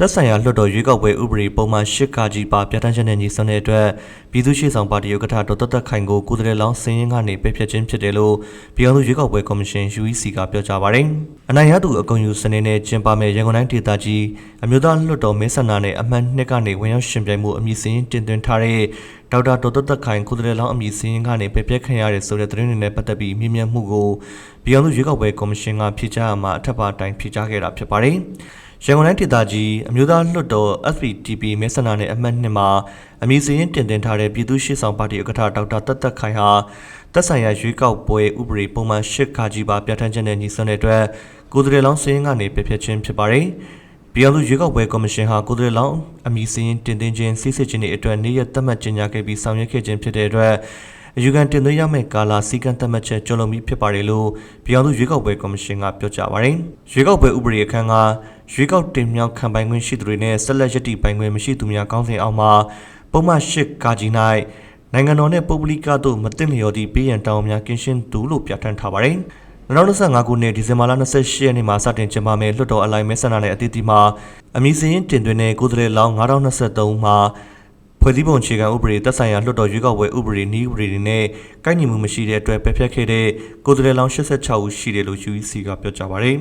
တက်ဆိုင်ရာလွှတ်တော်ရွေးကောက်ပွဲဥပဒေပုံမှန်၈ကကြီးပါပြဋ္ဌာန်းချက်နဲ့ညီစွန်းတဲ့အတွက်ပြည်သူ့ရှေ့ဆောင်ပါတီဥက္ကဋ္ဌဒေါက်တာတက်ခိုင်ကိုကိုယ်စားလှယ်လောင်းစင်းရင်ကနေပြည့်ဖြတ်ခြင်းဖြစ်တယ်လို့ပြည်အောင်စုရွေးကောက်ပွဲကော်မရှင် UEC ကပြောကြားပါတယ်။အနိုင်ရသူအကုန်ယူစနေနဲ့ကျင်းပမဲ့ရန်ကုန်တိုင်းဒေသကြီးအမျိုးသားလွှတ်တော်မဲဆန္ဒနယ်အမှတ်2ကနေဝင်ရောက်ရှင်ပြိုင်မှုအမည်စင်းတင်သွင်းထားတဲ့ဒေါက်တာဒေါက်တာတက်ခိုင်ကိုယ်စားလှယ်လောင်းအမည်စင်းရင်ကနေပြည့်ဖြတ်ခံရတဲ့ဆိုတဲ့သတင်းတွေနဲ့ပတ်သက်ပြီးမြင်မြန်မှုကိုပြည်အောင်စုရွေးကောက်ပွဲကော်မရှင်ကဖြေကြားရမှာအထက်ပါအတိုင်းဖြေကြားခဲ့တာဖြစ်ပါတယ်။ ရန်ကုန်တိုင်းဒေသကြီးအမျိုးသားလွှတ်တော် FPTP မဲဆန္ဒနယ်အမှတ်2မှာအမည်စရင်းတင်သွင်းထားတဲ့ပြည်သူ့ရှေ့ဆောင်ပါတီဥက္ကဋ္ဌဒေါက်တာတက်တက်ခိုင်ဟာတက်ဆိုင်ရာရွေးကောက်ပွဲဥပဒေပုံမှန်၈ခါကြီးပါပြဋ္ဌာန်းချက်နဲ့ညီစွန်းတဲ့အတွက်ကိုယ်စားလှယ်လောင်းစရင်းကနေပြည့်ဖြတ်ခြင်းဖြစ်ပါတယ်။ပြည်အောင်စုရွေးကောက်ပွဲကော်မရှင်ဟာကိုယ်စားလှယ်လောင်းအမည်စရင်းတင်သွင်းခြင်းစစ်စစ်ချင်းတွေအတွက်နေ့ရက်သတ်မှတ်ကြေညာခဲ့ပြီးဆောင်ရွက်ခဲ့ခြင်းဖြစ်တဲ့အတွက် အယူခံတင်သွင်းရမယ့်ကာလစည်းကမ်းသတ်မှတ်ချက်ကျော်လွန်ပြီးဖြစ်ပါတယ်လို့ပြည်အောင်စုရွေးကောက်ပွဲကော်မရှင်ကပြောကြားပါတယ်။ရွေးကောက်ပွဲဥပဒေအခန်းကရွေးကောက်တင်မြှောက်ခံပိုင်ခွင့်ရှိသူတွေနဲ့ဆက်လက်ရည်တည်ပိုင်ခွင့်မရှိသူများကောင်းစဉ်အောင်မှာပုံမှန်၈ကာကြီး၌နိုင်ငံတော်နဲ့ပုဂ္ဂလိကတို့မတင်လျော်သည့်ပြည်ရန်တောင်းများကင်းရှင်းသူလို့ပြဋ္ဌာန်းထားပါတယ်။2025ခုနှစ်ဒီဇင်ဘာလ28ရက်နေ့မှာစတင်ကျင်းပမယ့်လွှတ်တော်အလိုက်မဲဆန္ဒနယ်အသီးသီးမှာအမည်စရင်းတင်သွင်းတဲ့ကိုယ်စားလှယ်လောင်း9023မှာ ဖွဲ့စည်းပုံအခြေခံဥပဒေသက်ဆိုင်ရာလွှတ်တော်ရွေးကောက်ပွဲဥပဒေနည်းဥပဒေတွေနဲ့ကိုက်ညီမှုမရှိတဲ့အတွက်ပယ်ဖျက်ခဲ့တဲ့ကိုယ်စားလှယ်လောင်း86ဦးရှိတယ်လို့ UEC ကပြောကြားပါတယ်